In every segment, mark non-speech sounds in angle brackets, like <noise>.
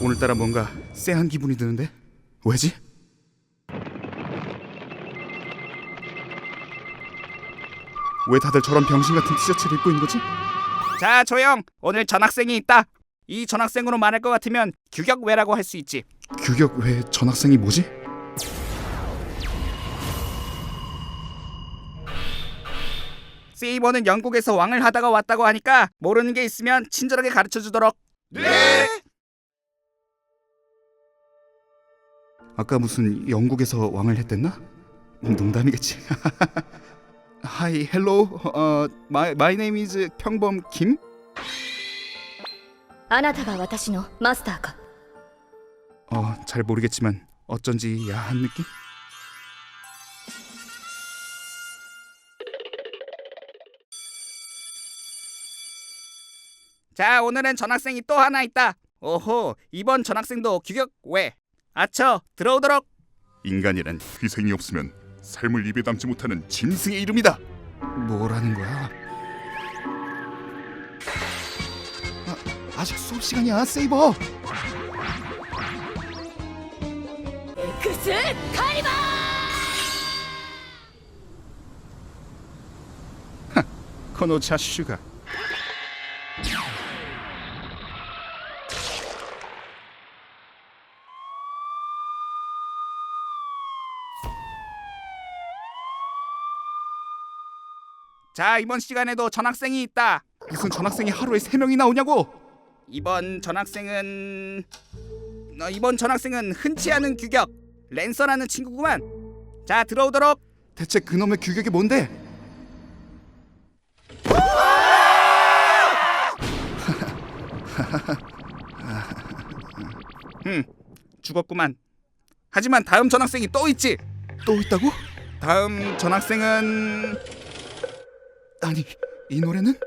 오늘따라 뭔가 쎄한 기분이 드는데 왜지? 왜 다들 저런 병신 같은 티셔츠를 입고 있는 거지? 자 조용 오늘 전학생이 있다 이 전학생으로 말할 것 같으면 규격 외라고 할 수 있지 규격 왜 전학생이 뭐지? 세이버는 영국에서 왕을 하다가 왔다고 하니까 모르는 게 있으면 친절하게 가르쳐 주도록 네 아까 무슨 영국에서 왕을 했댔나? 음, 농담이겠지. <laughs> 하이 헬로 어 마이 마이 네임 이즈 평범 김? あなたが私のマスターか 어 잘 모르겠지만 어쩐지 야한 느낌? 자 오늘은 전학생이 또 하나 있다 오호 이번 전학생도 규격외 아처 들어오도록 인간이란 희생이 없으면 삶을 입에 담지 못하는 짐승의 이름이다. 뭐라는 거야? 아, 아직 수업 시간이야 세이버. クスカリバ 코노차 슈가. 자 이번 시간에도 전학생이 있다 무슨 전학생이 하루에 세 명이 나 오냐고? 이번 전학생은 어, 이번 전학생은 흔치 않은 규격 랜서라는 친구구만 자 들어오도록 대체 그놈의 규격이 뭔데? <laughs> 죽었구만 하지만 다음 전학생이 또 있지 또 있다고? 다음 전학생은 아니 이 노래는?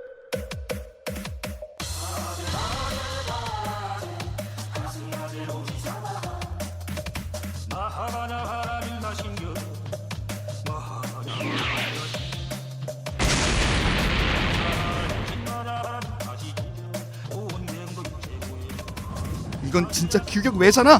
이건 진짜 규격 외잖아.